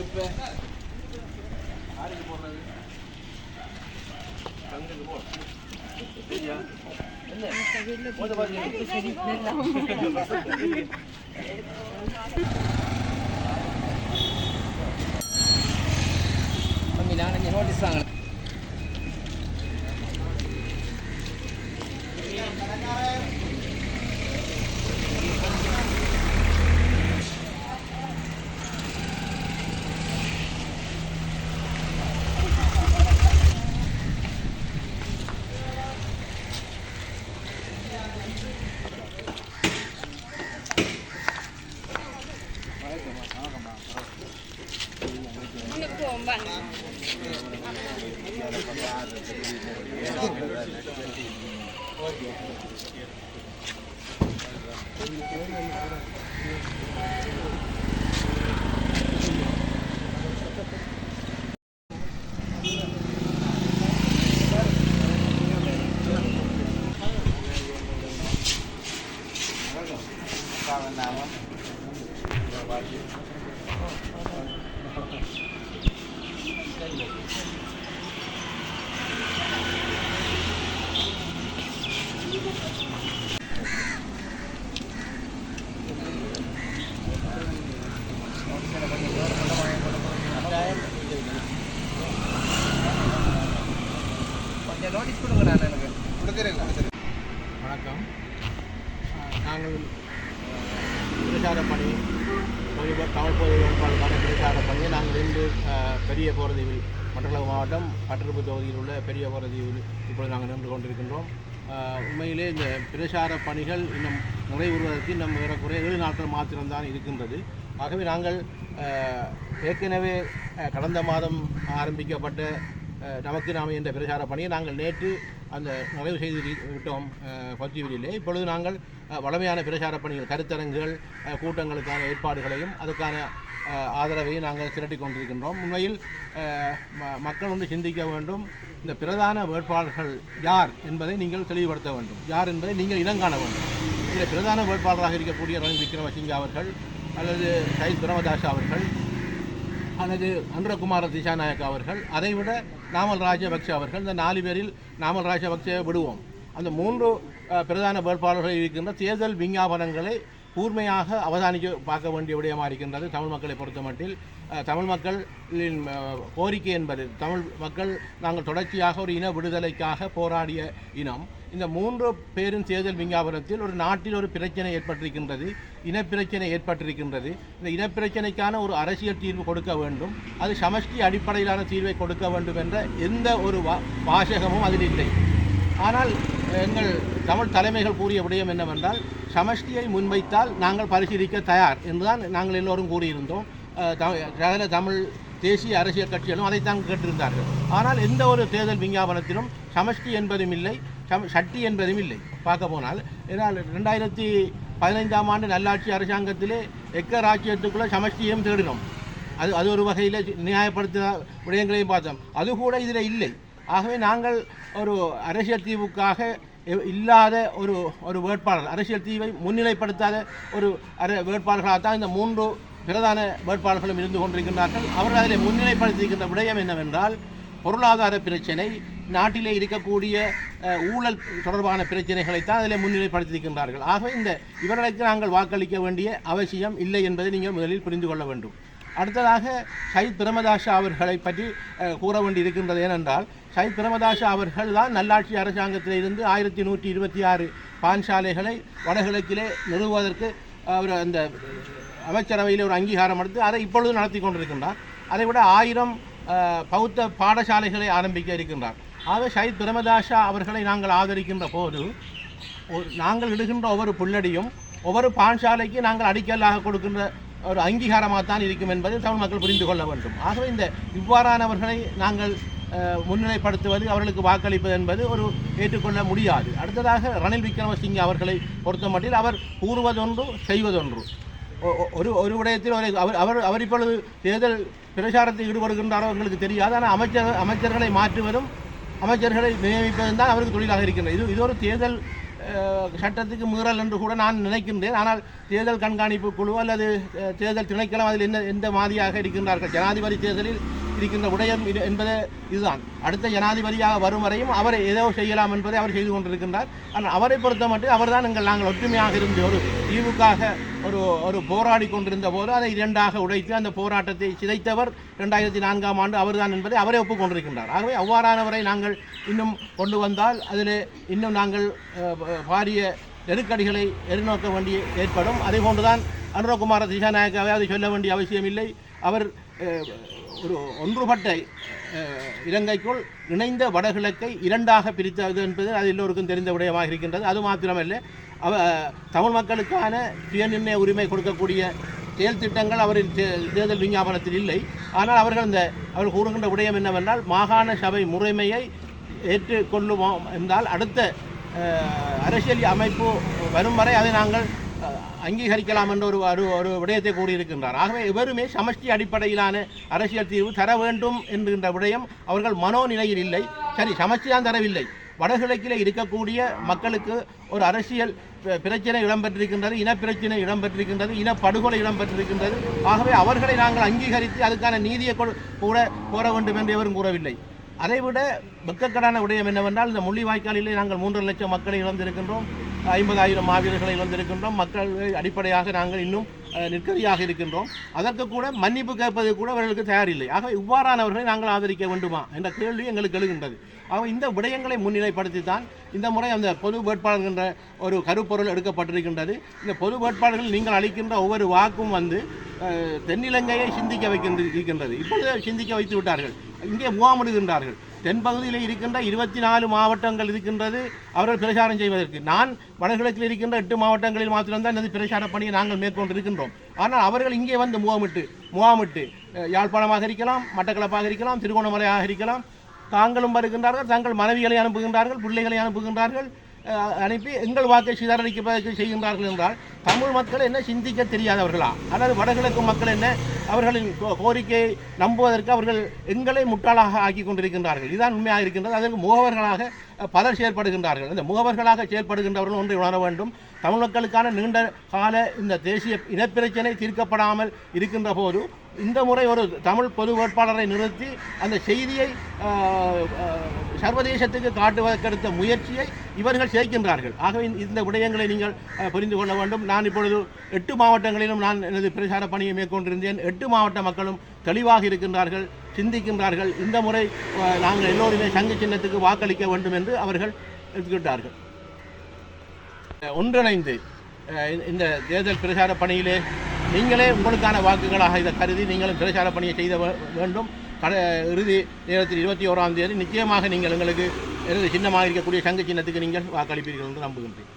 இப்போ யாருக்கு போடுறது தங்குக்கு போ சரியா என்ன பாருங்க நோட்டீஸ் கொஞ்சம் நோட்டீஸ் கொடுங்க நான் எனக்கு. வணக்கம். நாங்கள் பிரச்சார பணி தொழில் தமிழ் பொது வேட்பாளருக்கான பிரச்சார பணியை நாங்கள் இன்று பெரிய போரதீவில் மண்டல மாவட்டம் பட்டருப்பு தொகுதியில் உள்ள பெரிய போரதீவில் இப்பொழுது நாங்கள் நின்று கொண்டிருக்கின்றோம். உண்மையிலே இந்த பிரச்சார பணிகள் இன்னும் நிறைவுறுவதற்கு இன்னும் ஏறக்குறைய ஏழு நாட்கள் மாத்திரம்தான் இருக்கின்றது. ஆகவே நாங்கள் ஏற்கனவே கடந்த மாதம் ஆரம்பிக்கப்பட்ட நமக்கு நாம் என்ற பிரச்சார பணியை நாங்கள் நேற்று அந்த நிறைவு செய்து விட்டோம் பத்திரிகையிலே. இப்பொழுது நாங்கள் வளமையான பிரச்சார பணிகள் கருத்தரங்குகள் கூட்டங்களுக்கான ஏற்பாடுகளையும் அதுக்கான ஆதரவையும் நாங்கள் திரட்டி கொண்டிருக்கின்றோம். உண்மையில் ம- மக்கள் வந்து சிந்திக்க வேண்டும். இந்த பிரதான வேட்பாளர்கள் யார் என்பதை நீங்கள் தெளிவுபடுத்த வேண்டும். யார் என்பதை நீங்கள் இனங்காண வேண்டும். இதில் பிரதான வேட்பாளராக இருக்கக்கூடிய ரணில் விக்ரமசிங்க அவர்கள் அல்லது சயித் பிரமதாஸ் அவர்கள் அல்லது அன்றகுமார திசாநாயக் அவர்கள் அதைவிட நாமல் ராஜபக்சே அவர்கள் இந்த நாலு பேரில் நாமல் ராஜபக்சே விடுவோம். அந்த மூன்று பிரதான வேட்பாளர்கள் இருக்கின்ற தேர்தல் விஞ்ஞாபனங்களை கூர்மையாக அவதானிக்க பார்க்க வேண்டிய விடயமாக இருக்கின்றது தமிழ் மக்களை பொறுத்தமட்டில் தமிழ் மக்களின் கோரிக்கை என்பது தமிழ் மக்கள் நாங்கள் தொடர்ச்சியாக ஒரு இன விடுதலைக்காக போராடிய இனம். இந்த மூன்று பேரும் தேர்தல் விஞ்ஞாபனத்தில் ஒரு நாட்டில் ஒரு பிரச்சனை ஏற்பட்டிருக்கின்றது இனப்பிரச்சனை ஏற்பட்டிருக்கின்றது. இந்த இனப்பிரச்சனைக்கான ஒரு அரசியல் தீர்வு கொடுக்க வேண்டும். அது சமஷ்டி அடிப்படையிலான தீர்வை கொடுக்க வேண்டும் என்ற எந்த ஒரு வா வாசகமும் அதில் இல்லை. ஆனால் எங்கள் தமிழ் தலைமைகள் கூறிய விடயம் என்னவென்றால் சமஷ்டியை முன்வைத்தால் நாங்கள் பரிசீலிக்க தயார் என்றுதான் நாங்கள் எல்லோரும் கூறியிருந்தோம். சகல தமிழ் தேசிய அரசியல் கட்சிகளும் அதைத்தான் கேட்டிருந்தார்கள். ஆனால் எந்த ஒரு தேர்தல் விஞ்ஞாபனத்திலும் சமஷ்டி என்பதும் இல்லை. சட்டி என்பதும் இல்லை. பார்க்க போனால் ஏன்னால் ரெண்டாயிரத்தி பதினைந்தாம் ஆண்டு நல்லாட்சி அரசாங்கத்திலே எக்க ராஜ்யத்துக்குள்ளே சமஷ்டியையும் தேடினோம். அது அது ஒரு வகையில் நியாயப்படுத்தின விடயங்களையும் பார்த்தோம். அது கூட இதில் இல்லை. ஆகவே நாங்கள் ஒரு அரசியல் தீவுக்காக இல்லாத ஒரு ஒரு வேட்பாளர் அரசியல் தீவை முன்னிலைப்படுத்தாத ஒரு அர வேட்பாளர்களாகத்தான் இந்த மூன்று பிரதான வேட்பாளர்களும் இருந்து கொண்டிருக்கின்றார்கள். அவர்கள் அதில் முன்னிலைப்படுத்தியிருக்கின்ற விடயம் என்னவென்றால் பொருளாதார பிரச்சனை நாட்டிலே இருக்கக்கூடிய ஊழல் தொடர்பான பிரச்சனைகளைத்தான் அதில் முன்னிலைப்படுத்தியிருக்கின்றார்கள். ஆகவே இந்த இவர்களுக்கு நாங்கள் வாக்களிக்க வேண்டிய அவசியம் இல்லை என்பதை நீங்கள் முதலில் புரிந்து கொள்ள வேண்டும். அடுத்ததாக சயித் பிரமதாஷா அவர்களை பற்றி கூற வேண்டி இருக்கின்றது ஏனென்றால் சயித் பிரமதாஷா அவர்கள் தான் நல்லாட்சி அரசாங்கத்தில் இருந்து ஆயிரத்தி நூற்றி இருபத்தி ஆறு பான்சாலைகளை வடகிழக்கிலே நிறுவுவதற்கு அவர் அந்த அமைச்சரவையில் ஒரு அங்கீகாரம் எடுத்து அதை இப்பொழுது நடத்தி கொண்டிருக்கின்றார். அதை விட ஆயிரம் பௌத்த பாடசாலைகளை ஆரம்பிக்க இருக்கின்றார். ஆக ஷஹீத் பிரமதாஷா அவர்களை நாங்கள் ஆதரிக்கின்ற போது நாங்கள் இடுகின்ற ஒவ்வொரு புள்ளடியும் ஒவ்வொரு பான்சாலைக்கு நாங்கள் அடிக்கலாக கொடுக்கின்ற ஒரு அங்கீகாரமாக தான் இருக்கும் என்பதை தமிழ் மக்கள் புரிந்து கொள்ள வேண்டும். ஆகவே இந்த இவ்வாறானவர்களை நாங்கள் முன்னிலைப்படுத்துவது அவர்களுக்கு வாக்களிப்பது என்பது ஒரு ஏற்றுக்கொள்ள முடியாது. அடுத்ததாக ரணில் விக்ரமசிங்கே அவர்களை பொறுத்தமட்டில் அவர் கூறுவதொன்று செய்வதொன்று. ஒரு ஒரு விடயத்தில் ஒரு அவர் அவர் அவர் இப்பொழுது தேர்தல் பிரச்சாரத்தில் ஈடுபடுகின்றாரோ எங்களுக்கு தெரியாது. ஆனால் அமைச்சர் அமைச்சர்களை மாற்றுவதும் அமைச்சர்களை நியமிப்பதும் தான் அவருக்கு தொழிலாக இருக்கின்றது. இது இது ஒரு தேர்தல் சட்டத்துக்கு மீறல் என்று கூட நான் நினைக்கின்றேன். ஆனால் தேர்தல் கண்காணிப்பு குழு அல்லது தேர்தல் திணைக்களம் அதில் என்ன எந்த மாதிரியாக இருக்கின்றார்கள்? ஜனாதிபதி தேர்தலில் இருக்கின்ற விடயம் இது என்பது இதுதான். அடுத்த ஜனாதிபதியாக வரும் வரையும் அவர் ஏதோ செய்யலாம் என்பதை அவர் செய்து கொண்டிருக்கின்றார். ஆனால் அவரை பொறுத்த மட்டும் அவர்தான் எங்கள் நாங்கள் ஒற்றுமையாக இருந்து ஒரு தீவுக்காக ஒரு ஒரு போராடி கொண்டிருந்த போது அதை இரண்டாக உடைத்து அந்த போராட்டத்தை சிதைத்தவர் ரெண்டாயிரத்தி நான்காம் ஆண்டு அவர்தான் என்பதை அவரே ஒப்புக்கொண்டிருக்கின்றார் ஆகவே அவ்வாறானவரை நாங்கள் இன்னும் கொண்டு வந்தால் அதில் இன்னும் நாங்கள் பாரிய நெருக்கடிகளை எதிர்நோக்க வேண்டிய ஏற்படும். அதே போன்றுதான் அனுரகுமார திசாநாயக்காவை அதை சொல்ல வேண்டிய அவசியமில்லை. அவர் ஒரு ஒன்றுபட்ட இலங்கைக்குள் இணைந்த வடகிழக்கை இரண்டாக பிரித்தது என்பது அது எல்லோருக்கும் தெரிந்த விடயமாக இருக்கின்றது. அது மாத்திரமல்ல அவ தமிழ் மக்களுக்கான சுயநிர்ணய உரிமை கொடுக்கக்கூடிய செயல் திட்டங்கள் அவரின் தே- தேர்தல் விஞ்ஞாபனத்தில் இல்லை. ஆனால் அவர்கள் இந்த அவர் கூறுகின்ற விடயம் என்னவென்றால் மாகாண சபை முறைமையை ஏற்றுக்கொள்ளுவோம் என்றால் அடுத்த அரசியல் அமைப்பு வரும் வரை அதை நாங்கள் அங்கீகரிக்கலாம் என்ற ஒரு ஒரு ஒரு விடயத்தை கூறியிருக்கின்றார். ஆகவே இவருமே சமஷ்டி அடிப்படையிலான அரசியல் தீர்வு தர வேண்டும் என்கின்ற விடயம் அவர்கள் மனோநிலையில் இல்லை. சரி சமஷ்டி தான் தரவில்லை. வடகிழக்கில் இருக்கக்கூடிய மக்களுக்கு ஒரு அரசியல் பிரச்சனை இடம்பெற்றிருக்கின்றது இனப்பிரச்சனை இடம்பெற்றிருக்கின்றது இனப்படுகொலை இடம்பெற்றிருக்கின்றது. ஆகவே அவர்களை நாங்கள் அங்கீகரித்து அதுக்கான நீதியை கொள் கூட கோர வேண்டும் என்று எவரும் கூறவில்லை. அதைவிட வெக்கக்கடான விடயம் என்னவென்றால் இந்த முள்ளிவாய்க்காலிலே நாங்கள் மூன்று லட்சம் மக்களை இழந்திருக்கின்றோம். ஐம்பதாயிரம் மாவீரர்களை வந்திருக்கின்றோம் மக்கள் அடிப்படையாக நாங்கள் இன்னும் நிற்கதியாக இருக்கின்றோம். அதற்கு கூட மன்னிப்பு கேட்பது கூட அவர்களுக்கு தயாரில்லை. ஆக இவ்வாறானவர்களை நாங்கள் ஆதரிக்க வேண்டுமா? என்ற கேள்வி எங்களுக்கு எழுகின்றது. ஆக இந்த விடயங்களை முன்னிலைப்படுத்தி தான் இந்த முறை அந்த பொது வேட்பாளர்கின்ற ஒரு கருப்பொருள் எடுக்கப்பட்டிருக்கின்றது. இந்த பொது வேட்பாளர்கள் நீங்கள் அளிக்கின்ற ஒவ்வொரு வாக்கும் வந்து தென்னிலங்கையை சிந்திக்க வைக்கின்ற இருக்கின்றது. இப்பொழுது சிந்திக்க வைத்து விட்டார்கள். இங்கே முகாமிடுகின்றார்கள். தென்பகுதியில் இருக்கின்ற இருபத்தி நாலு மாவட்டங்கள் இருக்கின்றது அவர்கள் பிரச்சாரம் செய்வதற்கு. நான் வடகிழக்கில் இருக்கின்ற எட்டு மாவட்டங்களில் மாத்திரம்தான் இந்த பிரச்சார பணியை நாங்கள் மேற்கொண்டிருக்கின்றோம். ஆனால் அவர்கள் இங்கே வந்து முகாமிட்டு முகாமிட்டு யாழ்ப்பாணமாக இருக்கலாம் மட்டக்களப்பாக இருக்கலாம் திருகோணமலையாக இருக்கலாம் தாங்களும் வருகின்றார்கள் தங்கள் மனைவிகளை அனுப்புகின்றார்கள் பிள்ளைகளை அனுப்புகின்றார்கள் அனுப்பி எங்கள் வாக்கை சிதறடிப்பதற்கு செய்கின்றார்கள் என்றால் தமிழ் மக்கள் என்ன சிந்திக்க தெரியாதவர்களா? அதாவது வடகிழக்கு மக்கள் என்ன அவர்களின் கோ- கோரிக்கையை நம்புவதற்கு அவர்கள் எங்களை முட்டாளாக ஆக்கி கொண்டிருக்கின்றார்கள். இதுதான் உண்மையாக இருக்கின்றது. அதற்கு முகவர்களாக பலர் செயற்படுகின்றார்கள். இந்த முகவர்களாக செயற்படுகின்றவர்கள் ஒன்றை உணர வேண்டும். தமிழ் மக்களுக்கான நீண்ட கால இந்த தேசிய இனப்பிரச்சனை தீர்க்கப்படாமல் இருக்கின்ற போது இந்த முறை ஒரு தமிழ் பொது வேட்பாளரை நிறுத்தி அந்த செய்தியை சர்வதேசத்துக்கு காட்டுவதற்கெடுத்த முயற்சியை இவர்கள் சேர்க்கின்றார்கள் ஆகவே இந்த- விடயங்களை நீங்கள் புரிந்து கொள்ள வேண்டும். நான் இப்பொழுது எட்டு மாவட்டங்களிலும் நான் எனது பிரச்சார பணியை மேற்கொண்டிருந்தேன். எட்டு மாவட்ட மக்களும் தெளிவாக இருக்கின்றார்கள் சிந்திக்கின்றார்கள். இந்த முறை நாங்கள் எல்லோருமே சங்கு சின்னத்துக்கு வாக்களிக்க வேண்டும் என்று அவர்கள் எடுத்துக்கிட்டார்கள். ஒன்றிணைந்து இந்த- இந்த தேர்தல் பிரச்சார பணியிலே நீங்களே உங்களுக்கான வாக்குகளாக இதை கருதி நீங்களும் பிரச்சார பணியை செய்த வேண்டும். கட இறுதி நேரத்தில் இருபத்தி ஓராம் தேதி நிச்சயமாக நீங்கள் எங்களுக்கு சின்னமாக இருக்கக்கூடிய சங்க சின்னத்துக்கு நீங்கள் வாக்களிப்பீர்கள் என்று நம்புகின்றேன்.